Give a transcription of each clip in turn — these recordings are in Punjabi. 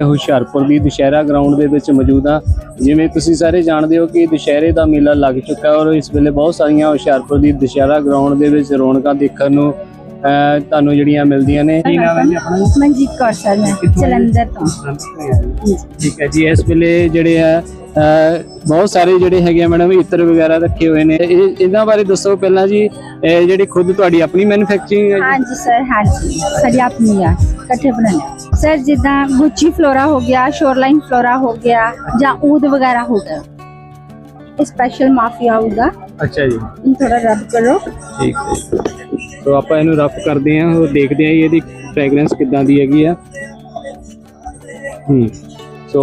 ਹੁਸ਼ਿਆਰਪੁਰ ਦੀ ਦੁਸ਼ਹਿਰਾ ਗਰਾਊਂਡ ਦੇ ਵਿੱਚ ਮੌਜੂਦ ਹਾਂ। ਜਿਵੇਂ ਤੁਸੀਂ ਸਾਰੇ ਜਾਣਦੇ ਹੋ ਕਿ ਦੁਸ਼ਹਿਰੇ ਦਾ ਮੇਲਾ ਲੱਗ ਚੁੱਕਾ ਔਰ ਇਸ ਵੇਲੇ ਬਹੁਤ ਸਾਰੀਆਂ ਹੁਸ਼ਿਆਰਪੁਰ ਦੀ ਦੁਸ਼ਹਿਰਾ ਗਰਾਊਂਡ ਦੇ ਵਿੱਚ ਰੌਣਕਾਂ ਦੇਖਣ ਨੂੰ ਅਹ, ਤੁਹਾਨੂੰ ਜਿਹੜੀਆਂ ਮਿਲਦੀਆਂ ਨੇ। ਕੀ ਨਾਮ ਹੈ ਜੀ ਆਪਣਾ? ਮਨਜੀਤ ਕੌਰ ਸਰ ਮੈਂ ਜਲੰਧਰ ਤੋਂ। ਠੀਕ ਹੈ ਜੀ ਇਸ ਵੇਲੇ ਜਿਹੜੇ ਆ ਅਹ, ਬਹੁਤ ਸਾਰੇ ਜਿਹੜੇ ਹੈਗੇ ਆ ਮੈਡਮ ਇਤਰ ਵਗੈਰਾ ਰੱਖੇ ਹੋਏ ਨੇ। ਇਹ ਇਹਨਾਂ ਬਾਰੇ ਦੱਸੋ ਪਹਿਲਾਂ ਜੀ ਇਹ ਜਿਹੜੀ ਖੁਦ ਤੁਹਾਡੀ ਆਪਣੀ ਮੈਨੂਫੈਕਚਰਿੰਗ ਹੈ ਜੀ। ਹਾਂਜੀ ਸਰ ਹਾਂਜੀ। ਸਾਡੀ ਆਪਣੀ ਆ ਇਕੱਠੇ ਬਣਾਉਂਦੇ ਸਰ ਜਿੱਦਾਂ ਗੁੱਚੀ ਫਲੋਰਾ ਹੋ ਗਿਆ ਸ਼ੋਰਲਾਈਨ ਫਲੋਰਾ ਹੋ ਗਿਆ ਜਾਂ ਊਦ ਵਗੈਰਾ ਹੋ ਗਿਆ। ਇਹ ਸਪੈਸ਼ਲ ਮਾਫੀਆ ਹੋਊਗਾ ਅੱਛਾ ਜੀ। ਥੋੜਾ ਰਬ ਕਰੋ। ਠੀਕ ਹੈ ਸੋ ਆਪਾਂ ਇਹਨੂੰ ਰਫ ਕਰਦੇ ਹਾਂ ਉਹ ਦੇਖਦੇ ਜੀ ਇਹਦੀ ਫ੍ਰੈਗਰੈਂਸ ਕਿੱਦਾਂ ਦੀ ਹੈਗੀ ਆ। ਹੂੰ ਸੋ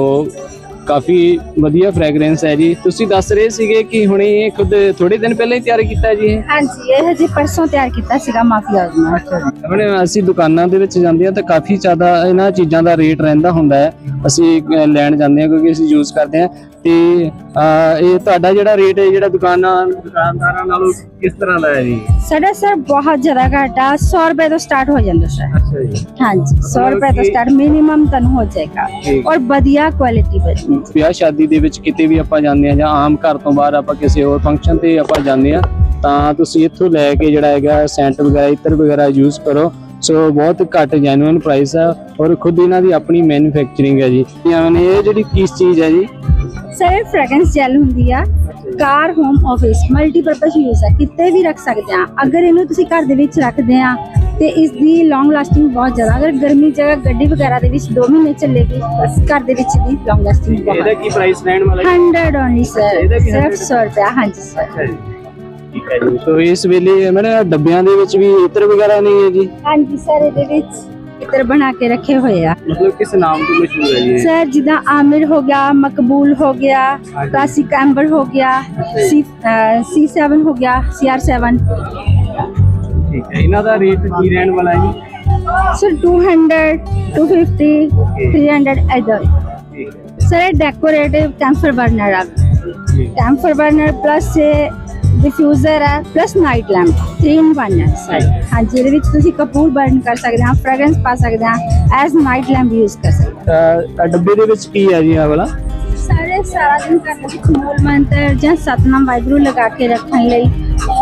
ਕਾਫੀ ਵਧੀਆ ਫ੍ਰੈਗਰੈਂਸ ਹੈ ਜੀ। ਤੁਸੀਂ ਦੱਸ ਰਹੇ ਸੀਗੇ ਕਿ ਹੁਣੇ ਇਹ ਖੁਦ ਥੋੜੇ ਦਿਨ ਪਹਿਲਾਂ ਹੀ ਤਿਆਰ ਕੀਤਾ ਜੀ ਇਹ? ਹਾਂਜੀ ਇਹ ਹਜੇ ਪਰਸੋਂ ਤਿਆਰ ਕੀਤਾ ਸੀਗਾ ਮਾਫੀਆ ਦਾ ਆਪਣੇ ਅਸੀਂ ਦੁਕਾਨਾਂ ਦੇ ਵਿੱਚ ਜਾਂਦੇ ਹਾਂ ਤਾਂ ਕਾਫੀ ਜ਼ਿਆਦਾ ਇਹਨਾਂ ਚੀਜ਼ਾਂ ਦਾ ਰੇਟ ਰਹਿੰਦਾ ਹੁੰਦਾ ਹੈ। ਅਸੀਂ ਲੈਣ ਜਾਂਦੇ ਹਾਂ ਕਿਉਂਕਿ ਅਸੀਂ ਯੂਜ਼ ਕਰਦੇ ਹਾਂ। ਤੇ ਇਹ ਤੁਹਾਡਾ ਜਿਹੜਾ ਰੇਟ ਹੈ ਜਿਹੜਾ ਦੁਕਾਨਾਂ ਦੁਕਾਨਦਾਰਾਂ ਨਾਲੋਂ ਕਿਸ ਤਰ੍ਹਾਂ ਦਾ ਹੈ ਜੀ? ਸਾਡਾ ਸਰ ਬਹੁਤ ਜ਼ਿਆਦਾ ਘੱਟ ਆ। 100 ਰੁਪਏ ਤੋਂ ਸਟਾਰਟ ਹੋ ਜਾਂਦਾ ਸਰ। ਅੱਛਾ ਜੀ। ਹਾਂਜੀ 100 ਰੁਪਏ ਤੋਂ ਸਟਾਰਟ ਮਿਨੀਮਮ ਤੁਹਾਨੂੰ ਹੋ ਜਾਏਗਾ। ਔਰ ਵਧੀਆ ਕੁਆਲਿਟੀ ਬਚਣੀ ਵਿਆਹ ਸ਼ਾਦੀ ਦੇ ਵਿੱਚ ਕਿਤੇ ਵੀ ਆਪਾਂ ਜਾਂਦੇ ਆ ਜਾਂ ਆਮ ਘਰ ਤੋਂ ਬਾਹਰ ਆਪਾਂ ਕਿਸੇ ਹੋਰ ਫੰਕਸ਼ਨ ਤੇ ਆਪਾਂ ਜਾਂਦੇ ਆ ਤਾਂ ਤੁਸੀਂ ਇੱਥੋਂ ਲੈ ਕੇ ਜਿਹੜਾ ਹੈਗਾ ਸੈਂਟ ਵਗੈਰਾ ਇਤਰ ਵਗੈਰਾ ਯੂਜ਼ ਕਰੋ। ਸੋ ਬਹੁਤ ਘੱਟ ਜੈਨੂਇਨ ਪ੍ਰਾਈਸ ਆ ਔਰ ਖੁਦ ਇਹਨਾਂ ਦੀ ਆਪਣੀ ਮੈਨੂਫੈਕਚਰਿੰਗ ਹੈ ਜੀ। ਯਾਨੀ ਇਹ ਜਿਹੜੀ ਕਿਸ ਚੀਜ਼ ਹੈ ਜੀ? ਸਰ ਇਹ ਫ੍ਰੈਗਰੈਂਸ ਜੈਲ ਹੁੰਦੀ ਆ। Car home office multipurpose use ਹੈ ਕਿਤੇ ਵੀ ਰੱਖ ਸਕਦੇ ਆ। ਅਗਰ ਇਹਨੂੰ ਤੁਸੀਂ ਘਰ ਦੇ ਵਿੱਚ ਰੱਖਦੇ ਆ ਤੇ ਇਸ ਦੀ ਲੌਂਗ ਲਾਸਟਿੰਗ ਬਹੁਤ ਜ਼ਿਆਦਾ। ਅਗਰ ਗਰਮੀ ਜਗ੍ਹਾ ਗੱਡੀ ਵਗੈਰਾ ਦੇ ਵਿੱਚ 2 ਮਹੀਨੇ ਚੱਲੇਗੀ ਬਸ ਘਰ ਦੇ ਵਿੱਚ ਦੀ ਲੌਂਗ ਲਾਸਟਿੰਗ ਇਹਦਾ ਬਹੁਤ ਕੀ ਪ੍ਰਾਈਸ ਰਹਿਣ ਵਾਲਾ 100 ਓਨਲੀ ਸਰ ਇਹਦਾ ਸਿਰਫ 100 100 ਰੁਪਏ ਹਾਂਜੀ ਸਰ ਠੀਕ ਹੈ ਜੀ। ਸੋ ਇਸ ਵੇਲੇ ਮੈਨੇ ਡੱਬਿਆਂ ਦੇ ਵਿੱਚ ਵੀ ਇਤਰ ਵਗੈਰਾ ਨਹੀਂ ਹੈ ਜੀ? ਹਾਂਜੀ ਸਰ ਇਹਦੇ ਵਿੱਚ ਇਤਰ ਬਣਾ ਕੇ ਰੱਖੇ ਹੋਏ ਆ। ਮਤਲਬ ਕਿਸ ਨਾਮ ਤੋਂ ਮਸ਼ਹੂਰ ਹੈ ਇਹ? ਸਰ ਜਿੱਦਾਂ ਆਮਿਰ ਹੋ ਗਿਆ ਮਕਬੂਲ ਹੋ ਗਿਆ ਹਾਂਜੀ। ਕਲਾਸਿਕ ਐਂਬਰ ਹੋ ਗਿਆ ਸੀ ਸੀ 7 ਹੋ ਗਿਆ ਸੀ ਆਰ 7 ਠੀਕ ਹੈ। ਇਹਨਾਂ ਦਾ ਰੇਟ ਕੀ ਰਹਿਣ ਵਾਲਾ ਹੈ ਜੀ? ਸਰ 200 250 300 ਇਧਰ ਠੀਕ ਹੈ। ਸਰ ਡੈਕੋਰੇਟਿਵ ਕੈਂਫਰ ਬਰਨਰ ਆ। ਕੈਂਫਰ ਬਰਨਰ ਪਲੱਸ ਡਿਫਿਊਜ਼ਰ ਹੈ ਪਲੱਸ ਨਾਈਟ ਲੈਂਪ 3 in 1 ਹੈ ਸਰ ਹਾਂਜੀ ਇਹਦੇ ਵਿੱਚ ਤੁਸੀਂ ਕਪੂਰ ਬਰਨ ਕਰ ਸਕਦੇ ਹਾਂ ਫ੍ਰੈਗਰੈਂਸ ਪਾ ਸਕਦੇ ਹਾਂ ਐਜ਼ ਨਾਈਟ ਲੈਂਪ ਯੂਜ਼ ਕਰ ਸਕਦੇ ਅਹ ਡੱਬੇ ਦੇ ਵਿੱਚ ਕੀ ਹੈ ਜੀ ਆ ਵਾਲਾ? ਹਾਂ ਸਾਰੇ ਸਾਰਾ ਦਿਨ ਕਰਨ ਵਿੱਚ ਮੂਲ ਮੰਤਰ ਜਾਂ ਸਤਨਾਮ ਵਾਹਿਗੁਰੂ ਲਗਾ ਕੇ ਰੱਖਣ ਲਈ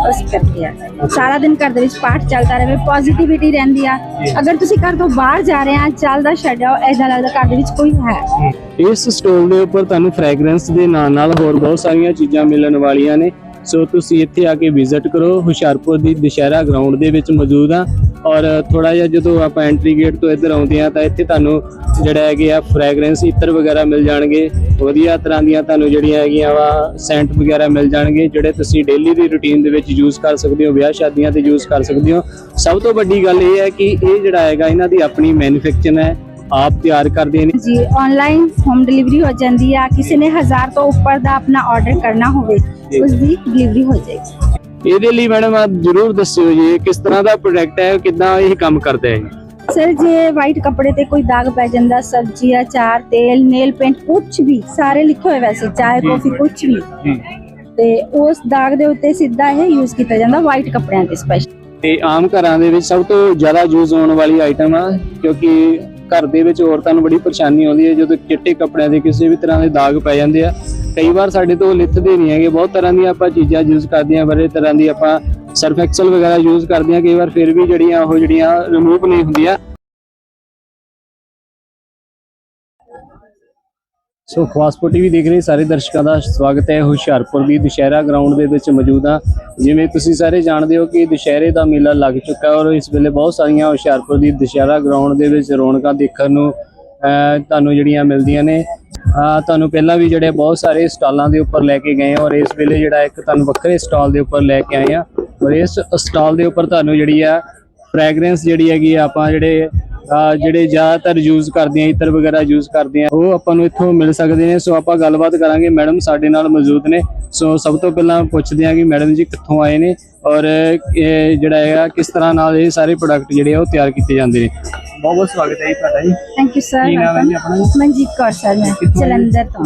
ਉਸ ਕਰਦੇ ਆ। ਸਾਰਾ ਦਿਨ ਘਰ ਦੇ ਵਿੱਚ ਪਾਠ ਚੱਲਦਾ ਰਹੇ ਪੋਜ਼ਿਟਿਵਿਟੀ ਰਹਿੰਦੀ ਆ। ਅਗਰ ਤੁਸੀਂ ਘਰ ਤੋਂ ਬਾਹਰ ਜਾ ਰਹੇ ਆ ਚੱਲਦਾ ਛੱਡਿਓ ਐਦਾਂ ਲੱਗਦਾ ਘਰ ਦੇ ਵਿੱਚ ਕੋਈ ਹੈ। ਇਸ ਸਟੋਰ ਦੇ ਉੱਪਰ ਤੁਹਾਨੂੰ ਫ੍ਰੈਗਰੈਂਸ ਦੇ ਨਾਲ ਨਾਲ ਹੋਰ ਬਹੁਤ ਸਾਰੀਆਂ ਚੀਜ਼ਾਂ ਮਿਲਣ ਵਾਲੀਆਂ ਨੇ। ਸੋ ਤੁਸੀਂ ਇੱਥੇ ਆ ਕੇ ਵਿਜ਼ਿਟ ਕਰੋ। ਹੁਸ਼ਿਆਰਪੁਰ ਦੀ ਦੁਸ਼ਹਿਰਾ ਗਰਾਊਂਡ ਦੇ ਵਿੱਚ ਮੌਜੂਦ ਆ ਔਰ ਥੋੜਾ ਜਿਹਾ ਜਦੋਂ ਆਪਾਂ ਐਂਟਰੀ ਗੇਟ ਤੋਂ ਇੱਧਰ ਆਉਂਦੇ ਆ ਤਾਂ ਇੱਥੇ ਤੁਹਾਨੂੰ ਜਿਹੜਾ ਹੈਗੇ ਆ ਫ੍ਰੈਗਰੈਂਸ ਇਤਰ ਵਗੈਰਾ ਮਿਲ ਜਾਣਗੇ। ਵਧੀਆ ਤਰ੍ਹਾਂ ਦੀਆਂ ਤੁਹਾਨੂੰ ਜਿਹੜੀਆਂ ਹੈਗੀਆਂ ਵਾ ਸੈਂਟ ਵਗੈਰਾ ਮਿਲ ਜਾਣਗੇ, ਜਿਹੜੇ ਤੁਸੀਂ ਡੇਲੀ ਦੀ ਰੁਟੀਨ ਦੇ ਵਿੱਚ ਯੂਜ਼ ਕਰ ਸਕਦੇ ਹੋ, ਵਿਆਹ ਸ਼ਾਦੀਆਂ ਤੇ ਯੂਜ਼ ਕਰ ਸਕਦੇ ਹੋ। ਸਭ ਤੋਂ ਵੱਡੀ ਗੱਲ ਇਹ ਹੈ ਕਿ ਇਹ ਜਿਹੜਾ ਹੈਗਾ, ਇਹਨਾਂ ਦੀ ਆਪਣੀ ਮੈਨੂਫੈਕਚਰ ਹੈ। ਆਪ ਤਿਆਰ ਕਰਦੇ ਨੇ? ਜੀ ਆਨਲਾਈਨ ਹੋਮ ਡਿਲੀਵਰੀ ਹੋ ਜਾਂਦੀ ਆ। ਕਿਸੇ ਨੇ 1000 ਤੋਂ ਉੱਪਰ ਦਾ ਆਪਣਾ ਆਰਡਰ ਕਰਨਾ ਹੋਵੇ ਉਸ ਦੀ ਡਿਲੀਵਰੀ ਹੋ ਜਾਏਗੀ। ਇਹਦੇ ਲਈ ਮੈਡਮ ਆਪ ਜਰੂਰ ਦੱਸਿਓ ਜੀ ਕਿਸ ਤਰ੍ਹਾਂ ਦਾ ਪ੍ਰੋਡਕਟ ਹੈ ਕਿੱਦਾਂ ਇਹ ਕੰਮ ਕਰਦਾ ਹੈ? ਸਰ ਜੇ ਵਾਈਟ ਕੱਪੜੇ ਤੇ ਕੋਈ ਦਾਗ ਪੈ ਜਾਂਦਾ ਸਬਜ਼ੀ ਅਚਾਰ ਤੇਲ ਨੇਲ ਪੇਂਟ ਕੁਝ ਵੀ ਸਾਰੇ ਲਿਖੇ ਹੋਏ ਵੈਸੇ ਚਾਹ ਕਾਫੀ। ਕੁਝ ਵੀ। ਤੇ ਉਸ ਦਾਗ ਦੇ ਉੱਤੇ ਸਿੱਧਾ ਇਹ ਯੂਜ਼ ਕੀਤਾ ਜਾਂਦਾ ਵਾਈਟ ਕੱਪੜਿਆਂ ਤੇ ਸਪੈਸ਼ਲ ਤੇ ਆਮ ਘਰਾਂ ਦੇ ਵਿੱਚ ਸਭ ਤੋਂ ਜ਼ਿਆਦਾ ਯੂਜ਼ ਹੋਣ ਵਾਲੀ ਆਈਟਮ ਆ ਕਿਉਂਕਿ ਘਰ ਦੇ ਵਿੱਚ ਔਰਤਾਂ ਨੂੰ ਬੜੀ ਪਰੇਸ਼ਾਨੀ ਆਉਂਦੀ ਹੈ, ਜਦੋਂ ਚਿੱਟੇ ਕੱਪੜਿਆਂ ਦੇ ਕਿਸੇ ਵੀ ਤਰ੍ਹਾਂ ਦੇ ਦਾਗ ਪੈ ਜਾਂਦੇ ਆ। ਕਈ ਵਾਰ ਸਾਡੇ ਤੋਂ ਲਿੱਥਦੇ ਨਹੀਂ ਹੈਗੇ, ਬਹੁਤ ਤਰ੍ਹਾਂ ਦੀਆਂ ਆਪਾਂ ਚੀਜ਼ਾਂ ਯੂਜ਼ ਕਰਦੇ ਆ ਬੜੇ ਤਰ੍ਹਾਂ ਦੀ ਆਪਾਂ ਸਰਫ ਐਕਸਲ ਵਗੈਰਾ ਯੂਜ਼ ਕਰਦੇ ਆ ਕਈ ਵਾਰ ਫਿਰ ਵੀ ਜਿਹੜੀਆਂ ਉਹ ਜਿਹੜੀਆਂ ਰਿਮੂਵ ਨਹੀਂ ਹੁੰਦੀਆਂ। ਸੋ ਖਵਾਸਪੁਰ ਟੀਵੀ ਦੇਖ ਰਹੇ ਸਾਰੇ ਦਰਸ਼ਕਾਂ ਦਾ ਸਵਾਗਤ ਹੈ। ਹੁਸ਼ਿਆਰਪੁਰ ਦੀ ਦੁਸ਼ਹਿਰਾ ਗਰਾਊਂਡ ਦੇ ਵਿੱਚ ਮੌਜੂਦ ਹਾਂ। ਜਿਵੇਂ ਤੁਸੀਂ ਸਾਰੇ ਜਾਣਦੇ ਹੋ ਕਿ ਦੁਸ਼ਹਿਰੇ ਦਾ ਮੇਲਾ ਲੱਗ ਚੁੱਕਾ ਔਰ ਇਸ ਵੇਲੇ ਬਹੁਤ ਸਾਰੀਆਂ ਹੁਸ਼ਿਆਰਪੁਰ ਦੀ ਦੁਸ਼ਹਿਰਾ ਗਰਾਊਂਡ ਦੇ ਵਿੱਚ ਰੌਣਕਾਂ ਦੇਖਣ ਨੂੰ ਤੁਹਾਨੂੰ ਜਿਹੜੀਆਂ ਮਿਲਦੀਆਂ ਨੇ। ਤੁਹਾਨੂੰ ਪਹਿਲਾਂ ਵੀ ਜਿਹੜੇ ਬਹੁਤ ਸਾਰੇ ਸਟਾਲਾਂ ਦੇ ਉੱਪਰ ਲੈ ਕੇ ਗਏ ਔਰ ਇਸ ਵੇਲੇ ਜਿਹੜਾ ਇੱਕ ਤੁਹਾਨੂੰ ਵੱਖਰੇ ਸਟਾਲ ਦੇ ਉੱਪਰ ਲੈ ਕੇ ਆਏ ਆ ਔਰ ਇਸ ਸਟਾਲ ਦੇ ਉੱਪਰ ਤੁਹਾਨੂੰ ਜਿਹੜੀ ਆ ਫ੍ਰੈਗਰੈਂਸ ਜਿਹੜੀ ਹੈਗੀ ਆ, ਆਪਾਂ ਜਿਹੜੇ ਜਿਹੜੇ ਜ਼ਿਆਦਾਤਰ ਯੂਜ਼ ਕਰਦੇ ਆ ਇਤਰ ਵਗੈਰਾ ਯੂਜ਼ ਕਰਦੇ ਆ ਉਹ ਆਪਾਂ ਨੂੰ ਇੱਥੋਂ ਮਿਲ ਸਕਦੇ ਨੇ। ਸੋ ਆਪਾਂ ਗੱਲਬਾਤ ਕਰਾਂਗੇ ਮੈਡਮ ਸਾਡੇ ਨਾਲ ਮੌਜੂਦ ਨੇ। ਸੋ ਸਭ ਤੋਂ ਪਹਿਲਾਂ ਪੁੱਛਦੇ ਆ ਕਿ ਮੈਡਮ ਜੀ ਕਿੱਥੋਂ ਆਏ ਨੇ ਔਰ ਇਹ ਜਿਹੜਾ ਹੈਗਾ ਕਿਸ ਤਰ੍ਹਾਂ ਨਾਲ ਇਹ ਸਾਰੇ ਪ੍ਰੋਡਕਟ ਜਿਹੜੇ ਆ ਉਹ ਤਿਆਰ ਕੀਤੇ ਜਾਂਦੇ ਨੇ। ਬਹੁਤ ਬਹੁਤ ਸਵਾਗਤ ਹੈ ਜੀ ਤੁਹਾਡਾ ਜੀ। ਥੈਂਕ ਯੂ ਸਰ ਕੀ ਨਾਮ ਹੈ ਜੀ ਆਪਣਾ? ਮਨਜੀਤ ਕੌਰ ਸਰ ਮੈਂ? ਜਲੰਧਰ ਤੋਂ।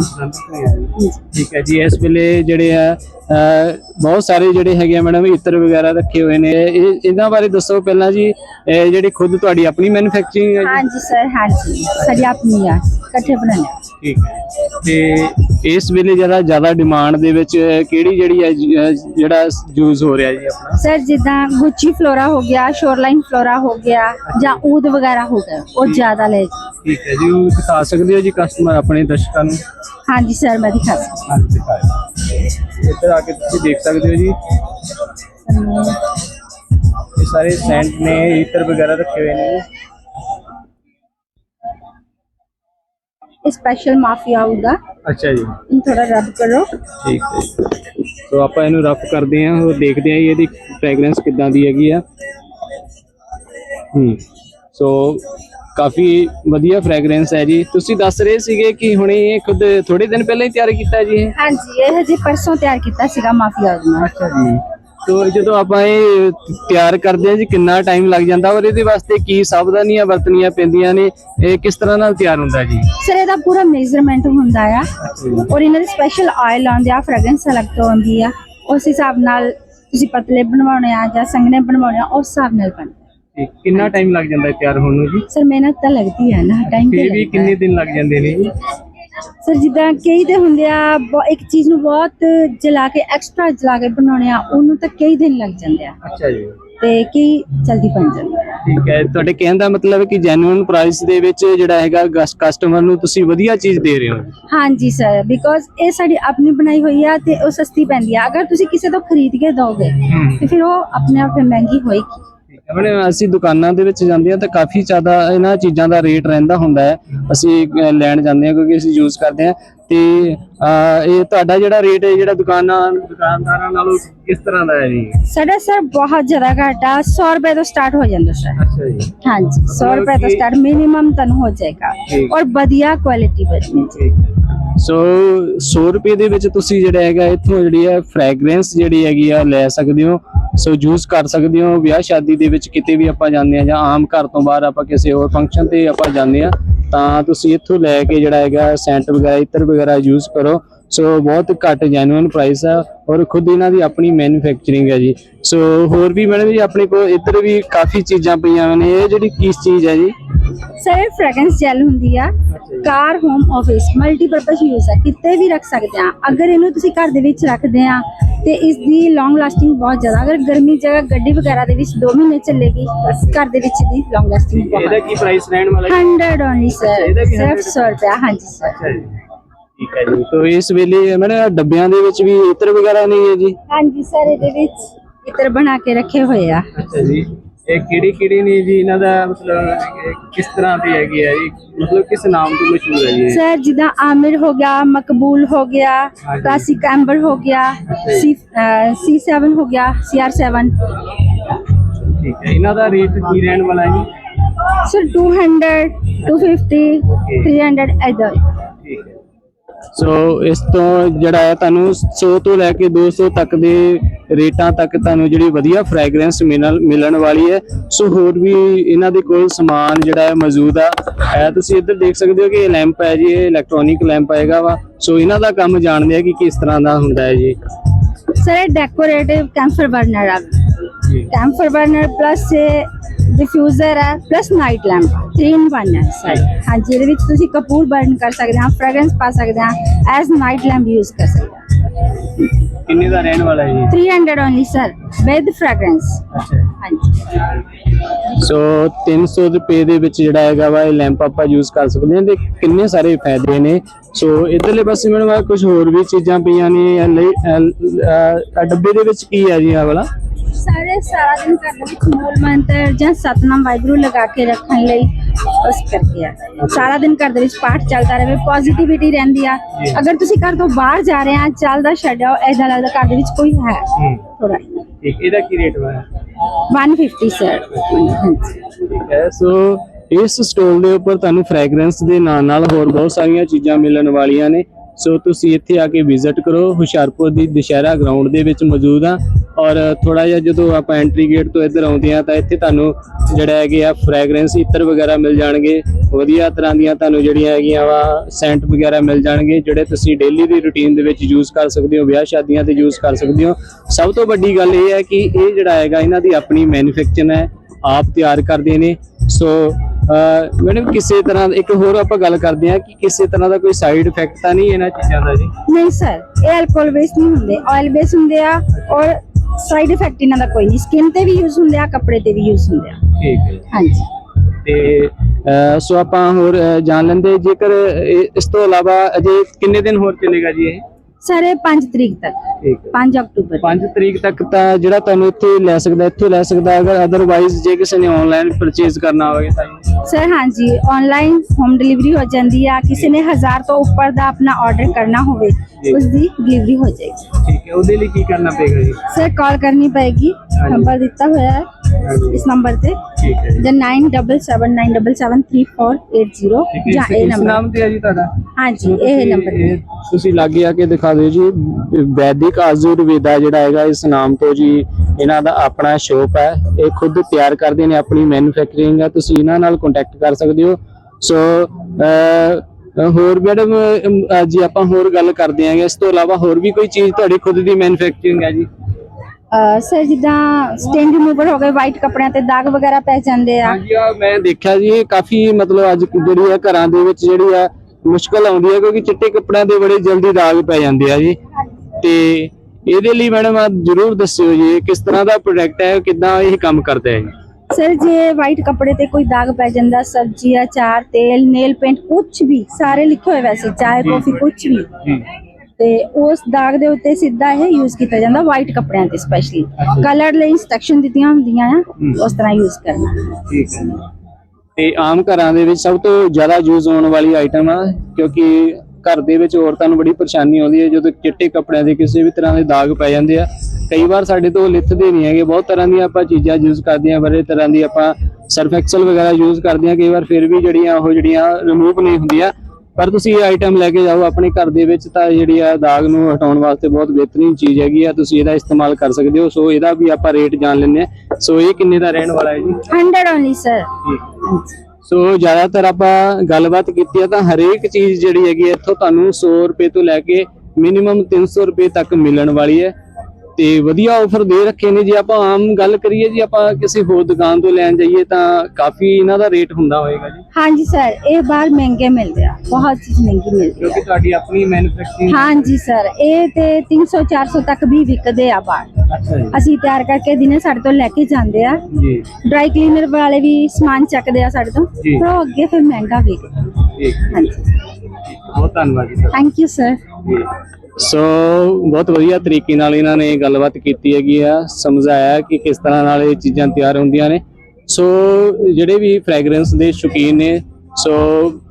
ਠੀਕ ਹੈ ਜੀ ਇਸ ਵੇਲੇ ਜਿਹੜੇ ਆ ਬਹੁਤ ਸਾਰੇ ਜਿਹੜੇ ਹੈਗੇ ਆ ਮੈਡਮ ਇਤਰ ਵਗੈਰਾ ਰੱਖੇ ਹੋਏ ਨੇ। ਇਹ ਇਹਨਾਂ ਬਾਰੇ ਦੱਸੋ ਪਹਿਲਾਂ ਜੀ ਜਿਹੜੀ ਖੁਦ ਤੁਹਾਡੀ ਆਪਣੀ ਮੈਨੂਫੈਕਚਰਿੰਗ ਹੈ ਜੀ? ਹਾਂਜੀ ਸਰ ਹਾਂਜੀ। ਸਾਡੀ ਆਪਣੀ ਆ ਇਕੱਠੇ ਬਣਾਉਂਦੇ ਹਾਂ। ਠੀਕ ਹੈ। ਤੇ ਇਸ ਵੇਲੇ ਜਿਹੜਾ ਜ਼ਿਆਦਾ ਡਿਮਾਂਡ ਦੇ ਵਿੱਚ ਕਿਹੜੀ ਜਿਹੜੀ ਹੈ ਜਿਹੜਾ ਯੂਜ਼ ਹੋ ਰਿਹਾ ਜੀ ਆਪਣਾ? ਸਰ ਜਿੱਦਾਂ ਗੁੱਚੀ ਫਲੋਰਾ ਹੋ ਗਿਆ ਸ਼ੋਰਲਾਈਨ ਫਲੋਰਾ ਹੋ ਗਿਆ ਜਾਂ ਊਦ ਵਗੈਰਾ ਹੋ ਗਿਆ ਉਹ ਜ਼ਿਆਦਾ ਲੈ ਜੀ। ਠੀਕ ਹੈ ਜੀ। ਉਹ ਦਿਖਾ ਸਕਦੇ ਹੋ ਜੀ ਕਸਟਮਰ ਆਪਣੇ ਦਰਸ਼ਕਾਂ ਨੂੰ? ਹਾਂਜੀ ਸਰ ਮੈਂ ਦਿਖਾ ਸਕਦੀ ਹਾਂਜੀ ਦਿਖਾਓ ਇੱਧਰ ਆ ਕੇ ਤੁਸੀਂ ਦੇਖ ਸਕਦੇ ਹੋ ਜੀ। ਇਹ ਸਾਰੇ ਸੈਂਟ ਨੇ ਇਤਰ ਵਗੈਰਾ ਰੱਖੇ ਹੋਏ ਨੇ ਸਪੈਸ਼ਲ ਮਾਫੀਆ ਹੋਊਗਾ। ਅੱਛਾ ਜੀ। ਇਹਨੂੰ ਥੋੜਾ ਰਬ ਕਰੋ। ਠੀਕ ਹੈ ਸੋ ਆਪਾਂ ਇਹਨੂੰ ਰਫ ਕਰਦੇ ਹਾਂ ਹੋਰ ਦੇਖਦੇ ਹਾਂ ਜੀ ਇਹਦੀ ਫ੍ਰੈਗਰੈਂਸ ਕਿੱਦਾਂ ਦੀ ਹੈਗੀ ਆ। ਹੂੰ। ਸੋ ਕਾਫੀ ਵਧੀਆ ਫ੍ਰੈਗਰੈਂਸ ਹੈ ਜੀ। ਤੁਸੀਂ ਦੱਸ ਰਹੇ ਸੀਗੇ ਕਿ ਹੁਣੇ ਇਹ ਖੁਦ ਥੋੜੇ ਦਿਨ ਪਹਿਲਾਂ ਹੀ ਤਿਆਰ ਕੀਤਾ ਜੀ ਇਹ? ਹਾਂਜੀ ਇਹ ਹਜੇ ਪਰਸੋਂ ਤਿਆਰ ਕੀਤਾ ਸੀਗਾ ਮਾਫੀਆ ਉਹਦਾ ਅੱਛਾ ਜੀ। ਸੋ ਜਦੋਂ ਆਪਾਂ ਇਹ ਤਿਆਰ ਕਰਦੇ ਹਾਂ ਜੀ ਕਿੰਨਾ ਟਾਈਮ ਲੱਗ ਜਾਂਦਾ ਔਰ ਇਹਦੇ ਵਾਸਤੇ ਕੀ ਸਾਵਧਾਨੀਆਂ ਵਰਤਣੀਆਂ ਪੈਂਦੀਆਂ ਨੇ? ਇਹ ਕਿਸ ਤਰ੍ਹਾਂ ਨਾਲ ਤਿਆਰ ਹੁੰਦਾ ਜੀ? ਸਰ ਇਹਦਾ ਪੂਰਾ ਮੇਜ਼ਰਮੈਂਟ ਹੁੰਦਾ ਆ। ਔਰ ਇਹਨਾਂ ਦੇ ਸਪੈਸ਼ਲ ਆਇਲ ਆਉਂਦੇ ਆ ਫ੍ਰੈਗਰੈਂਸ ਅਲੱਗ ਤੋਂ ਆਉਂਦੀ ਆ। ਉਸ ਹਿਸਾਬ ਨਾਲ ਤੁਸੀਂ ਪਤਲੇ ਬਣਵਾਉਣੇ ਆ ਜਾਂ ਸੰਘਣੇ ਬਣਵਾਉਣੇ ਆ ਉਸ ਹਿਸਾਬ ਨਾਲ ਬਣ ਕਿੰਨਾ ਟਾਈਮ ਲੱਗ ਜਾਂਦਾ ਹੈ ਤਿਆਰ ਹੋਣ ਨੂੰ ਜੀ? ਸਰ ਮਿਹਨਤ ਤਾਂ ਲੱਗਦੀ ਹੈ ਨਾ ਟਾਈਮ ਤੇ ਫਿਰ ਵੀ ਲੱਗਦਾ ਕਿੰਨੇ। ਦਿਨ ਲੱਗ ਜਾਂਦੇ ਨੇ ਜੀ? ਸਰ ਜਿੱਦਾਂ ਕਈ ਤੇ ਹੁੰਦੇ ਆ ਬਹੁ- ਇੱਕ ਚੀਜ਼ ਨੂੰ ਬਹੁਤ ਜਲਾ ਕੇ ਐਕਸਟਰਾ ਜਲਾ ਕੇ ਬਣਾਉਣੇ ਆ ਉਹਨੂੰ ਤਾਂ ਕਈ ਦਿਨ ਲੱਗ ਜਾਂਦੇ ਆ। ਅੱਛਾ ਜੀ। ਤੇ ਕਈ ਜਲਦੀ ਬਣ ਜਾਂਦੇ ਠੀਕ ਹੈ ਤੁਹਾਡੇ ਕਹਿਣ ਦਾ ਮਤਲਬ ਹੈ ਕਿ ਜੈਨੂਇਨ ਪ੍ਰਾਈਸ ਦੇ ਵਿੱਚ ਜਿਹੜਾ ਹੈਗਾ ਕਸਟਮਰ ਨੂੰ ਤੁਸੀਂ ਵਧੀਆ ਚੀਜ਼ ਦੇ ਰਹੇ ਹੋ। ਹਾਂਜੀ ਸਰ ਬਿਕੋਜ਼ ਇਹ ਸਾਡੀ ਆਪਣੀ ਬਣਾਈ ਹੋਈ ਆ ਤੇ ਉਹ ਸਸਤੀ ਪੈਂਦੀ ਆ। ਅਗਰ ਤੁਸੀਂ ਕਿਸੇ ਤੋਂ ਖਰੀਦ ਕੇ ਦੋਗੇ ਤੇ ਫਿਰ ਉਹ ਆਪਣੇ ਆਪ ਮਹਿੰਗੀ ਹੋਏਗੀ। ਠੀਕ ਹੈ ਮੈਡਮ ਅਸੀਂ ਦੁਕਾਨਾਂ ਦੇ ਵਿੱਚ ਜਾਂਦੇ ਹਾਂ ਤਾਂ ਕਾਫੀ ਜ਼ਿਆਦਾ ਇਹਨਾਂ ਚੀਜ਼ਾਂ ਦਾ ਰੇਟ ਰਹਿੰਦਾ ਹੁੰਦਾ ਹੈ। ਅਸੀਂ ਲੈਣ ਜਾਂਦੇ ਹਾਂ ਕਿਉਂਕਿ ਅਸੀਂ ਯੂਜ਼ ਕਰਦੇ ਹਾਂ ਤੇ ਇਹ ਤੁਹਾਡਾ ਜਿਹੜਾ ਰੇਟ ਹੈ ਜਿਹੜਾ ਦੁਕਾਨਾਂ ਦੁਕਾਨਦਾਰਾਂ ਨਾਲੋਂ ਕਿਸ ਤਰ੍ਹਾਂ ਦਾ ਹੈ ਜੀ? ਸਾਡਾ ਸਰ ਬਹੁਤ ਜ਼ਿਆਦਾ ਘੱਟ ਆ 100 ਰੁਪਏ ਤੋਂ ਸਟਾਰਟ ਹੋ ਜਾਂਦਾ ਸਰ। ਅੱਛਾ ਜੀ। ਹਾਂਜੀ 100 ਮਤਲਬ ਰੁਪਏ ਤੋਂ ਸਟਾਰਟ ਮਿਨੀਮਮ ਤੁਹਾਨੂੰ ਹੋ ਜਾਏਗਾ। ਔਰ ਵਧੀਆ ਕੁਆਲਿਟੀ ਬਚਣੀ ਸੋ 100 ਰੁਪਏ ਦੇ ਵਿੱਚ ਤੁਸੀਂ ਜਿਹੜਾ ਹੈਗਾ ਇੱਥੋਂ ਜਿਹੜੀ ਹੈ ਫ੍ਰੈਗਰੈਂਸ ਜਿਹੜੀ ਹੈਗੀ ਆ ਲੈ ਸਕਦੇ ਹੋ। ਸੋ ਯੂਜ਼ ਕਰ ਸਕਦੇ ਹੋ, ਵਿਆਹ ਸ਼ਾਦੀ ਦੇ ਵਿੱਚ ਕਿਤੇ ਵੀ ਆਪਾਂ ਜਾਂਦੇ ਆ ਜਾਂ ਆਮ ਘਰ ਤੋਂ ਬਾਹਰ ਆਪਾਂ ਕਿਸੇ ਹੋਰ ਫੰਕਸ਼ਨ ਤੇ ਆਪਾਂ ਜਾਂਦੇ ਆ ਤਾਂ ਤੁਸੀਂ ਇੱਥੋਂ ਲੈ ਕੇ ਜਿਹੜਾ ਹੈਗਾ ਸੈਂਟ ਵਗੈਰਾ, ਇਤਰ ਵਗੈਰਾ ਯੂਜ਼ ਕਰੋ। ਸੋ ਬਹੁਤ ਘੱਟ ਜੈਨੂਇਨ ਪ੍ਰਾਈਸ ਆ ਔਰ ਖੁਦ ਇਹਨਾਂ ਦੀ ਆਪਣੀ ਮੈਨੂਫੈਕਚਰਿੰਗ ਹੈ ਜੀ। ਸੋ ਹੋਰ ਵੀ ਮੈਡਮ ਜੀ, ਆਪਣੇ ਕੋਲ ਇੱਧਰ ਵੀ ਕਾਫੀ ਚੀਜ਼ਾਂ ਪਈਆਂ ਨੇ, ਇਹ ਜਿਹੜੀ ਕਿਸ ਚੀਜ਼ ਹੈ ਜੀ? ਸਰ ਇਹ ਫ੍ਰੈਗਰੈਂਸ ਜੈਲ ਹੁੰਦੀ ਆ। Car home office multipurpose use ਹੈ ਕਿਤੇ ਵੀ ਰੱਖ ਸਕਦੇ ਆ। ਅਗਰ ਇਹਨੂੰ ਤੁਸੀਂ ਘਰ ਦੇ ਵਿੱਚ ਰੱਖਦੇ ਆ ਤੇ ਇਸ ਦੀ ਲੌਂਗ ਲਾਸਟਿੰਗ ਬਹੁਤ ਜ਼ਿਆਦਾ। ਅਗਰ ਗਰਮੀ ਜਗ੍ਹਾ ਗੱਡੀ ਵਗੈਰਾ ਦੇ ਵਿੱਚ 2 ਮਹੀਨੇ ਚੱਲੇਗੀ ਘਰ ਦੇ ਵਿੱਚ ਦੀ ਲੌਂਗ ਲਾਸਟਿੰਗ ਇਹਦਾ ਬਹੁਤ ਕੀ ਪ੍ਰਾਈਸ ਰਹਿਣ ਵਾਲਾ ਹੈ? 100 ਓਨਲੀ ਸਰ ਇਹਦਾ ਸਿਰਫ 100 100 ਰੁਪਏ ਹਾਂਜੀ ਸਰ ਠੀਕ ਹੈ ਜੀ। ਤੋਂ ਇਸ ਵੇਲੇ ਮੈਡਮ ਡੱਬਿਆਂ ਦੇ ਵਿੱਚ ਵੀ ਇਤਰ ਵਗੈਰਾ ਨਹੀਂ ਹੈ ਜੀ? ਹਾਂਜੀ ਸਰ ਇਹਦੇ ਵਿੱਚ ਇਤਰ ਬਣਾ ਕੇ ਰੱਖੇ ਹੋਏ ਆ। ਅੱਛਾ ਜੀ। ਇਹ ਕਿਹੜੀ ਕਿਹੜੀ ਨੇ ਜੀ ਇਹਨਾਂ ਦਾ ਮਤਲਬ ਇਹ ਕਿਸ ਤਰ੍ਹਾਂ ਦੀ ਹੈਗੀ ਹੈ ਜੀ? ਮਤਲਬ ਕਿਸ ਨਾਮ ਤੋਂ ਮਸ਼ਹੂਰ ਹੈ ਜੀ ਇਹ? ਸਰ ਜਿੱਦਾਂ ਆਮਿਰ ਹੋ ਗਿਆ ਮਕਬੂਲ ਹੋ ਗਿਆ ਹਾਂਜੀ। ਕਲਾਸਿਕ ਐਂਬਰ ਹੋ ਗਿਆ ਸੀ ਸੀ 7 ਹੋ ਗਿਆ ਸੀ ਆਰ 7 ਠੀਕ ਹੈ। ਇਹਨਾਂ ਦਾ ਰੇਟ ਕੀ ਰਹਿਣ ਵਾਲਾ ਹੈ ਜੀ? ਸਰ 200 250 300 ਇਧਰ ਠੀਕ ਹੈ ਸੋ ਇਸ ਤੋਂ ਜਿਹੜਾ ਹੈ ਤੁਹਾਨੂੰ 100 ਤੋਂ ਲੈ ਕੇ 200 ਤੱਕ ਦੇ ਰੇਟਾਂ ਤੱਕ ਤੁਹਾਨੂੰ ਜਿਹੜੀ ਵਧੀਆ ਫ੍ਰੈਗਰੈਂਸ ਮਿਲਣ ਵਾਲੀ ਹੈ। ਸੋ ਹੋਰ ਵੀ ਇਹਨਾਂ ਦੇ ਕੋਲ ਸਮਾਨ ਜਿਹੜਾ ਹੈ ਮੌਜੂਦ ਆ। ਇਹ ਤੁਸੀਂ ਇੱਧਰ ਦੇਖ ਸਕਦੇ ਹੋ ਕਿ ਇਹ ਲੈਂਪ ਹੈ ਜੀ, ਇਹ ਇਲੈਕਟ੍ਰੋਨਿਕ ਲੈਂਪ ਆਏਗਾ ਵਾ। ਸੋ ਇਹਨਾਂ ਦਾ ਕੰਮ ਜਾਣਦੇ ਆ ਕਿ ਕਿਸ ਤਰ੍ਹਾਂ ਦਾ ਹੁੰਦਾ ਹੈ ਜੀ। ਸਰ ਇਹ ਡੈਕੋਰੇਟਿਵ ਕੈਂਫਰ ਬਰਨਰ ਆ। ਕੈਂਫਰ ਬਰਨਰ ਪਲੱਸ ਡਿਫਿਊਜ਼ਰ ਹੈ ਪਲੱਸ ਨਾਈਟ ਲੈਂਪ 3 ਇਨ 1 ਹੈ ਸਰ ਹਾਂਜੀ ਇਹਦੇ ਵਿੱਚ ਤੁਸੀਂ ਕਪੂਰ ਬਰਨ ਕਰ ਸਕਦੇ ਹਾਂ ਫ੍ਰੈਗਰੈਂਸ ਪਾ ਸਕਦੇ ਹਾਂ ਐਜ਼ ਨਾਈਟ ਲੈਂਪ ਯੂਜ਼ ਕਰ ਸਕਦੇ ਹਾਂ। ਕਿੰਨੇ ਦਾ ਰਹਿਣ ਵਾਲਾ ਹੈ ਜੀ? 300 ਓਨਲੀ ਸਰ ਵਿਦ ਫ੍ਰੈਗਰੈਂਸ ਅੱਛਾ। ਹਾਂਜੀ। ਸੋ 300 ਰੁਪਏ ਦੇ ਵਿੱਚ ਜਿਹੜਾ ਹੈਗਾ ਵਾ ਇਹ ਲੈਂਪ ਆਪਾਂ ਯੂਜ਼ ਕਰ ਸਕਦੇ ਹਾਂ ਤੇ ਕਿੰਨੇ ਸਾਰੇ ਫਾਇਦੇ ਨੇ। ਸੋ ਇਧਰਲੇ ਪਾਸੇ ਮੈਨੂੰ ਆ ਕੁਝ ਹੋਰ ਵੀ ਚੀਜ਼ਾਂ ਪਈਆਂ ਨੇ ਇਹ ਲਈ- ਅਹ, ਅਹ, ਡੱਬੇ ਦੇ ਵਿੱਚ ਕੀ ਹੈ ਜੀ ਆ ਵਾਲਾ? ਸਾਰੇ ਸਾਰਾ ਦਿਨ ਘਰ ਦੇ ਵਿੱਚ ਮੂਲ ਮੰਤਰ ਜਾਂ ਸਤਨਾਮ ਵਾਹਿਗੁਰੂ ਲਗਾ ਕੇ ਰੱਖਣ ਲਈ ਉਸ ਕਰਕੇ ਆ। ਸਾਰਾ ਦਿਨ ਘਰ ਦੇ ਵਿੱਚ ਪਾਠ ਚੱਲਦਾ ਰਹੇ ਪੋਜ਼ਿਟਿਵਿਟੀ ਰਹਿੰਦੀ ਆ। ਅਗਰ ਤੁਸੀਂ ਘਰ ਤੋਂ ਬਾਹਰ ਜਾ ਰਹੇ ਆ ਚੱਲਦਾ ਛੱਡਿਓ ਐਦਾਂ ਲੱਗਦਾ ਘਰ ਦੇ ਵਿੱਚ ਕੋਈ ਹੈ ਥੋੜਾ ਠੀਕ ਇਹਦਾ ਕੀ ਰੇਟ ਵਾ 150 ਸਰ ਠੀਕ ਹੈ ਸੋ ਇਸ ਸਟੋਲ ਦੇ ਉੱਪਰ ਤੁਹਾਨੂੰ ਫ੍ਰੈਗਰੈਂਸ ਦੇ ਨਾਲ ਨਾਲ ਹੋਰ ਬਹੁਤ ਸਾਰੀਆਂ ਚੀਜ਼ਾਂ ਮਿਲਣ ਵਾਲੀਆਂ ਨੇ। ਸੋ ਤੁਸੀਂ ਇੱਥੇ ਆ ਕੇ ਵਿਜ਼ਿਟ ਕਰੋ ਹੁਸ਼ਿਆਰਪੁਰ ਦੀ ਦੁਸ਼ਹਿਰਾ ਗਰਾਊਂਡ ਦੇ ਵਿੱਚ ਮੌਜੂਦ ਆ। ਔਰ ਥੋੜਾ ਜਿਹਾ ਜਦੋਂ ਆਪਾਂ ਐਂਟਰੀ ਗੇਟ ਤੋਂ ਇੱਧਰ ਆਉਂਦੇ ਆ ਤਾਂ ਇੱਥੇ ਤੁਹਾਨੂੰ ਜਿਹੜਾ ਹੈਗੇ ਆ ਫ੍ਰੈਗਰੈਂਸ ਇਤਰ ਵਗੈਰਾ ਮਿਲ ਜਾਣਗੇ। ਵਧੀਆ ਤਰ੍ਹਾਂ ਦੀਆਂ ਤੁਹਾਨੂੰ ਜਿਹੜੀਆਂ ਹੈਗੀਆਂ ਵਾ ਸੈਂਟ ਵਗੈਰਾ ਮਿਲ ਜਾਣਗੇ, ਜਿਹੜੇ ਤੁਸੀਂ ਡੇਲੀ ਦੀ ਰੁਟੀਨ ਦੇ ਵਿੱਚ ਯੂਜ਼ ਕਰ ਸਕਦੇ ਹੋ, ਵਿਆਹ ਸ਼ਾਦੀਆਂ ਤੇ ਯੂਜ਼ ਕਰ ਸਕਦੇ ਹੋ। ਸਭ ਤੋਂ ਵੱਡੀ ਗੱਲ ਇਹ ਹੈ ਕਿ ਇਹ ਜਿਹੜਾ ਹੈਗਾ, ਇਹਨਾਂ ਦੀ ਆਪਣੀ ਮੈਨੂਫੈਕਚਰ ਹੈ, ਆਪ ਤਿਆਰ ਕਰਦੇ ਨੇ। ਸੋ ਮੈਡਮ, ਕਿਸੇ ਤਰ੍ਹਾਂ, ਇੱਕ ਹੋਰ ਆਪਾਂ ਗੱਲ ਕਰਦੇ ਹਾਂ ਕਿ ਕਿਸੇ ਤਰ੍ਹਾਂ ਦਾ ਕੋਈ ਸਾਈਡ ਇਫੈਕਟ ਤਾਂ ਨਹੀਂ ਇਹਨਾਂ ਚੀਜ਼ਾਂ ਦਾ ਜੀ? ਨਹੀਂ ਸਰ ਇਹ ਅਲਕੋਹਲ ਬੇਸ ਨਹੀਂ ਹੁੰਦੇ। ਆਇਲ ਬੇਸ ਹੁੰਦੇ ਆ ਔਰ ਸਾਈਡ ਇਫੈਕਟ ਇਹਨਾਂ ਦਾ ਕੋਈ ਨਹੀਂ। ਸਕਿਨ ਤੇ ਵੀ ਯੂਜ਼ ਹੁੰਦੇ ਆ ਕੱਪੜੇ ਤੇ ਵੀ ਯੂਜ਼ ਹੁੰਦੇ ਆ। ਠੀਕ ਹੈ ਹਾਂਜੀ। ਤੇ ਅਹ, ਸੋ ਆਪਾਂ ਹੋਰ ਅਹ, ਜਾਣ ਲੈਂਦੇ ਜੇਕਰ ਇਹ- ਇਸ ਤੋਂ ਇਲਾਵਾ ਅਜੇ ਕਿੰਨੇ ਦਿਨ ਹੋਰ ਚੱਲੇਗਾ ਜੀ ਇਹ? ਸਰ ਇਹ 5 ਤਰੀਕ ਤੱਕ। ਠੀਕ ਹੈ। 5 ਅਕਤੂਬਰ। 5 ਤਰੀਕ ਤੱਕ ਤਾਂ ਜਿਹੜਾ ਤੁਹਾਨੂੰ ਇੱਥੇ ਲੈ ਸਕਦਾ ਇੱਥੋਂ ਲੈ ਸਕਦਾ ਅਗਰ ਅਦਰਵਾਈਜ਼ ਜੇ ਕਿਸੇ ਨੇ ਆਨਲਾਈਨ ਪਰਚੇਜ਼ ਕਰਨਾ ਹੋਵੇ ਤਾਂ। ਸਰ ਹਾਂਜੀ ਆਨਲਾਈਨ ਹੋਮ ਡਿਲੀਵਰੀ ਹੋ ਜਾਂਦੀ ਆ। ਕਿਸੇ ਨੇ 1000 ਤੋਂ ਉੱਪਰ ਦਾ ਆਪਣਾ ਆਰਡਰ ਕਰਨਾ ਹੋਵੇ। ਉਸ ਦੀ ਡਿਲੀਵਰੀ ਹੋ ਜਾਏਗੀ। ਠੀਕ ਹੈ ਉਹਦੇ ਲਈ ਕੀ ਕਰਨਾ ਪਏਗਾ ਜੀ? ਸਰ ਕਾਲ ਕਰਨੀ ਪਏਗੀ। ਨੰਬਰ ਦਿੱਤਾ ਹੋਇਆ ਹੈ। ਇਸ ਨੰਬਰ ਤੇ ਠੀਕ ਹੈ ਜੀ। ਜਾਂ 9779773480 ਠੀਕ ਹੈ ਜਾਂ ਇਹ ਨੰਬਰ। ਨਾਮ ਤੇ ਹੈ ਜੀ ਤੁਹਾਡਾ। ਹਾਂਜੀ ਇਹ ਨੰਬਰ ਤੇ। ਤੁਸੀਂ ਲਾਗੇ ਆ ਕੇ ਦਿਖਾ ਦਿਓ ਜੀ। ਵੈਦਿਕ ਆਯੁਰਵੇਦਾ ਜਿਹੜਾ ਹੈਗਾ ਇਸ ਨਾਮ ਤੋਂ ਜੀ ਇਹਨਾਂ ਦਾ ਆਪਣਾ ਸ਼ੋਪ ਹੈ। ਇਹ ਖੁਦ ਤਿਆਰ ਕਰਦੇ ਨੇ ਆਪਣੀ ਮੈਨੂਫੈਕਚਰਿੰਗ ਹੈ। ਤੁਸੀਂ ਇਹਨਾਂ ਨਾਲ ਕੰਟੈਕਟ ਕਰ ਸਕਦੇ ਹੋ। ਸੋ ਹੋਰ ਮੈਡਮ ਜੀ ਆਪਾਂ ਹੋਰ ਗੱਲ ਕਰਦੇ ਆਂਗੇ। ਇਸ ਤੋਂ ਇਲਾਵਾ ਹੋਰ ਵੀ ਕੋਈ ਚੀਜ਼ ਤੁਹਾਡੀ ਖੁਦ ਦੀ ਮੈਨੂਫੈਕਚਰਿੰਗ ਹੈ ਜੀ? ਸਰ ਜਿੱਦਾਂ ਸਟੇਨ ਰਿਮੂਵਰ ਹੋ ਗਏ ਵਾਈਟ ਕੱਪੜਿਆਂ ਤੇ ਦਾਗ ਵਗੈਰਾ ਪੈ ਜਾਂਦੇ ਆ। ਹਾਂਜੀ ਆ ਮੈਂ ਦੇਖਿਆ ਜੀ ਇਹ ਕਾਫੀ ਮਤਲਬ ਅੱਜ ਜਿਹੜੀ ਆ ਘਰਾਂ ਦੇ ਵਿੱਚ ਜਿਹੜੀ ਆ ਮੁਸ਼ਕਲ ਆਉਂਦੀ ਹੈ ਕਿਉਂਕਿ ਚਿੱਟੇ ਕੱਪੜਿਆਂ ਦੇ ਬੜੇ ਜਲਦੀ ਦਾਗ ਪੈ ਜਾਂਦੇ ਆ ਜੀ। ਤੇ ਇਹਦੇ ਲਈ ਮੈਡਮ ਆ ਜਰੂਰ ਦੱਸਿਓ ਜੀ ਕਿਸ ਤਰ੍ਹਾਂ ਦਾ ਪ੍ਰੋਡਕਟ ਹੈ ਕਿੱਦਾਂ ਇਹ ਕੰਮ ਕਰਦਾ ਹੈ ਸਰ ਜੇ ਵਾਈਟ ਕੱਪੜੇ ਤੇ ਕੋਈ ਦਾਗ ਪੈ ਜਾਂਦਾ ਸਬਜ਼ੀ ਅਚਾਰ ਤੇਲ ਨੇਲ ਪੇਂਟ ਕੁਝ ਵੀ ਸਾਰੇ ਲਿਖੇ ਹੋਏ ਵੈਸੇ ਚਾਹ ਕਾਫੀ ਕੁਝ ਵੀ। ਤੇ ਉਸ ਦਾਗ ਦੇ ਉੱਤੇ ਸਿੱਧਾ ਇਹ ਯੂਜ਼ ਕੀਤਾ ਜਾਂਦਾ ਵਾਈਟ ਕੱਪੜਿਆਂ ਤੇ ਸਪੈਸ਼ਲੀ ਕਲਰ ਲਈ ਇਨਸਟਰਕਸ਼ਨ ਦਿੱਤੀਆਂ ਹੁੰਦੀਆਂ ਆ ਉਸ ਤਰ੍ਹਾਂ ਯੂਜ਼ ਕਰਨਾ। ਠੀਕ ਹੈ। ਤੇ ਆਮ ਘਰਾਂ ਦੇ ਵਿੱਚ ਸਭ ਤੋਂ ਜ਼ਿਆਦਾ ਯੂਜ਼ ਹੋਣ ਵਾਲੀ ਆਈਟਮ ਆ ਕਿਉਂਕਿ ਘਰ ਦੇ ਵਿੱਚ ਔਰਤਾਂ ਨੂੰ ਬੜੀ ਪਰੇਸ਼ਾਨੀ ਆਉਂਦੀ ਹੈ ਜਦੋਂ ਚਿੱਟੇ ਕੱਪੜਿਆਂ ਦੇ ਕਿਸੇ ਵੀ ਤਰ੍ਹਾਂ ਦੇ ਦਾਗ ਪੈ ਜਾਂਦੇ ਆ। ਕਈ ਵਾਰ ਸਾਡੇ ਤੋਂ ਲਿਥਦੇ ਨਹੀਂ ਹੈਗੇ ਬਹੁਤ ਤਰ੍ਹਾਂ ਦੀਆਂ ਆਪਾਂ ਚੀਜ਼ਾਂ ਯੂਜ਼ ਕਰਦੇ ਆ ਬੜੇ ਤਰ੍ਹਾਂ ਦੀ ਆਪਾਂ ਸਰਫ ਐਕਸਲ ਵਗੈਰਾ ਯੂਜ਼ ਕਰਦੇ ਆ ਕਈ ਵਾਰ ਫਿਰ ਵੀ ਜਿਹੜੀਆਂ ਉਹ ਜਿਹੜੀਆਂ ਰਿਮੂਵ ਨਹੀਂ ਹੁੰਦੀਆਂ। ਪਰ ਤੁਸੀਂ ਇਹ ਆਈਟਮ ਲੈ ਕੇ ਜਾਓ ਆਪਣੇ ਘਰ ਦੇ ਵਿੱਚ ਤਾਂ ਜਿਹੜੀ ਆ ਦਾਗ ਨੂੰ ਹਟਾਉਣ ਵਾਸਤੇ ਬਹੁਤ ਬਿਹਤਰੀਨ ਚੀਜ਼ ਹੈਗੀ ਆ ਤੁਸੀਂ ਇਹਦਾ ਇਸਤੇਮਾਲ ਕਰ ਸਕਦੇ ਹੋ। ਸੋ ਇਹਦਾ ਵੀ ਆਪਾਂ ਰੇਟ ਜਾਣ ਲੈਂਦੇ ਆ ਸੋ ਇਹ ਕਿੰਨੇ ਦਾ ਰਹਿਣ ਵਾਲਾ ਹੈ ਜੀ? 100 ਓਨਲੀ ਸਰ ਸੋ ਜ਼ਿਆਦਾਤਰ ਆਪਾਂ ਗੱਲਬਾਤ ਕੀਤੀ ਆ ਤਾਂ ਹਰੇਕ ਚੀਜ਼ ਜਿਹੜੀ ਹੈਗੀ ਇੱਥੋਂ ਤੁਹਾਨੂੰ 100 ਰੁਪਏ ਤੋਂ ਲੈ ਕੇ ਮਿਨੀਮਮ 300 ਰੁਪਏ ਤੱਕ ਮਿਲਣ ਵਾਲੀ ਹੈ। ਤੇ ਵਧੀਆ ਆਫਰ ਦੇ ਰੱਖੇ ਨੇ। ਜੇ ਆਪਾਂ ਆਮ ਗੱਲ ਕਰੀਏ ਜੀ ਆਪਾਂ ਕਿਸੇ ਹੋਰ ਦੁਕਾਨ ਤੋਂ ਲੈਣ ਜਾਈਏ ਤਾਂ ਕਾਫੀ ਇਹਨਾਂ ਦਾ ਰੇਟ ਹੁੰਦਾ ਹੋਏਗਾ ਜੀ। ਹਾਂਜੀ ਸਰ ਇਹ ਬਾਹਰ ਮਹਿੰਗੇ ਮਿਲਦੇ ਆ ਬਹੁਤ ਚੀਜ਼ ਮਹਿੰਗੀ ਮਿਲਦੀ ਆ ਕਿਉਂਕਿ ਤੁਹਾਡੀ ਆਪਣੀ ਮੈਨੂਫੈਕਚਰਿੰਗ ਹਾਂਜੀ ਸਰ ਇਹ ਤੇ 300 400 ਤੱਕ ਵੀ ਵਿਕਦੇ ਆ ਬਾਹਰ। ਅੱਛਾ ਜੀ। ਅਸੀਂ ਤਿਆਰ ਕਰਕੇ ਦਿਨੇ ਸਾਡੇ ਤੋਂ ਲੈ ਕੇ ਜਾਂਦੇ ਆ। ਜੀ। ਡਰਾਈ ਕਲੀਨਰ ਵਾਲੇ ਵੀ ਸਮਾਨ ਚੱਕਦੇ ਆ ਸਾਡੇ ਤੋਂ। ਜੀ। ਪਰ ਉਹ ਅੱਗੇ ਫਿਰ ਮਹਿੰਗਾ ਵਿਕਦਾ ਠੀਕ। ਹਾਂਜੀ। ਬਹੁਤ ਧੰਨਵਾਦ ਜੀ ਥੈਂਕ ਯੂ ਸਰ ਸੋ ਬਹੁਤ ਵਧੀਆ ਤਰੀਕੇ ਨਾਲ ਇਹਨਾਂ ਨੇ ਗੱਲਬਾਤ ਕੀਤੀ ਹੈਗੀ ਆ ਸਮਝਾਇਆ ਕਿ ਕਿਸ ਤਰ੍ਹਾਂ ਨਾਲ ਇਹ ਚੀਜ਼ਾਂ ਤਿਆਰ ਹੁੰਦੀਆਂ ਨੇ। ਸੋ ਜਿਹੜੇ ਵੀ ਫ੍ਰੈਗਰੈਂਸ ਦੇ ਸ਼ੌਕੀਨ ਨੇ ਸੋ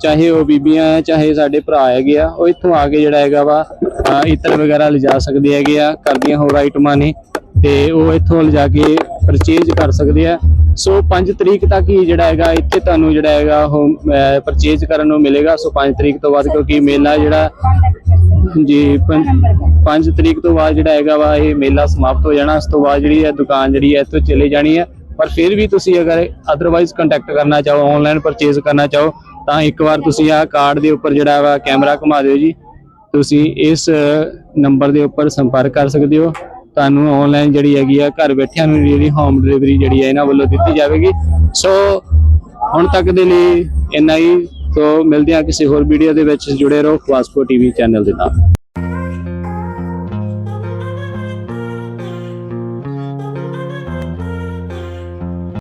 ਚਾਹੇ ਉਹ ਬੀਬੀਆਂ ਚਾਹੇ ਸਾਡੇ ਭਰਾ ਹੈਗੇ ਆ ਉਹ ਇੱਥੋਂ ਆ ਕੇ ਜਿਹੜਾ ਹੈਗਾ ਵਾ ਅ, ਇਤਰ ਵਗੈਰਾ ਲਿਜਾ ਸਕਦੇ ਹੈਗੇ ਆ ਕਰਦੀਆਂ ਹੋਰ ਆਈਟਮਾਂ ਨੇ ਤੇ ਉਹ ਇੱਥੋਂ ਲਿਜਾ ਕੇ ਪਰਚੇਜ ਕਰ ਸਕਦੇ ਆ। ਸੋ 5 ਤਰੀਕ ਤੱਕ ਹੀ ਜਿਹੜਾ ਹੈਗਾ, ਇੱਥੇ ਤੁਹਾਨੂੰ ਜਿਹੜਾ ਹੈਗਾ ਉਹ ਪਰਚੇਜ ਕਰਨ ਨੂੰ ਮਿਲੇਗਾ। ਸੋ 5 ਤਰੀਕ ਤੋਂ ਬਾਅਦ ਕਿਉਂਕਿ ਮੇਲਾ ਜਿਹੜਾ ਜੀ 5 ਤਰੀਕ ਤੋਂ ਬਾਅਦ ਜਿਹੜਾ ਹੈਗਾ ਵਾ, ਇਹ ਮੇਲਾ ਸਮਾਪਤ ਹੋ ਜਾਣਾ। ਉਸ ਤੋਂ ਬਾਅਦ ਜਿਹੜੀ ਹੈ ਦੁਕਾਨ ਜਿਹੜੀ ਹੈ, ਇੱਥੋਂ ਚਲੇ ਜਾਣੀ ਹੈ। ਪਰ ਫਿਰ ਵੀ ਤੁਸੀਂ ਅਗਰ ਅਦਰਵਾਈਜ਼ ਕੰਟੈਕਟ ਕਰਨਾ ਚਾਹੋ ਆਨਲਾਈਨ ਪਰਚੇਜ਼ ਕਰਨਾ ਚਾਹੋ, ਤਾਂ ਇੱਕ ਵਾਰ ਤੁਸੀਂ ਆਹ ਕਾਰਡ ਦੇ ਉੱਪਰ ਜਿਹੜਾ ਵਾ ਕੈਮਰਾ ਘੁਮਾ ਦਿਓ ਜੀ। ਤੁਸੀਂ ਇਸ ਨੰਬਰ ਦੇ ਉੱਪਰ ਸੰਪਰਕ ਕਰ ਸਕਦੇ ਹੋ। ਤੁਹਾਨੂੰ ਆਨਲਾਈਨ ਜਿਹੜੀ ਹੈਗੀ ਆ, ਘਰ ਬੈਠਿਆਂ ਨੂੰ ਜਿਹੜੀ ਹੋਮ ਡਿਲੀਵਰੀ ਜਿਹੜੀ ਹੈ ਇਹਨਾਂ ਵੱਲੋਂ ਦਿੱਤੀ ਜਾਵੇਗੀ। ਸੋ ਹੁਣ ਤੱਕ ਦੇ ਲਈ ਇੰਨਾ ਹੀ। ਸੋ ਮਿਲਦੇ ਹਾਂ ਕਿਸੇ ਹੋਰ ਵੀਡੀਓ ਦੇ ਵਿੱਚ। ਜੁੜੇ ਰਹੋ ਫਾਸਟਫੂਡ ਟੀਵੀ ਚੈਨਲ ਦੇ ਨਾਲ।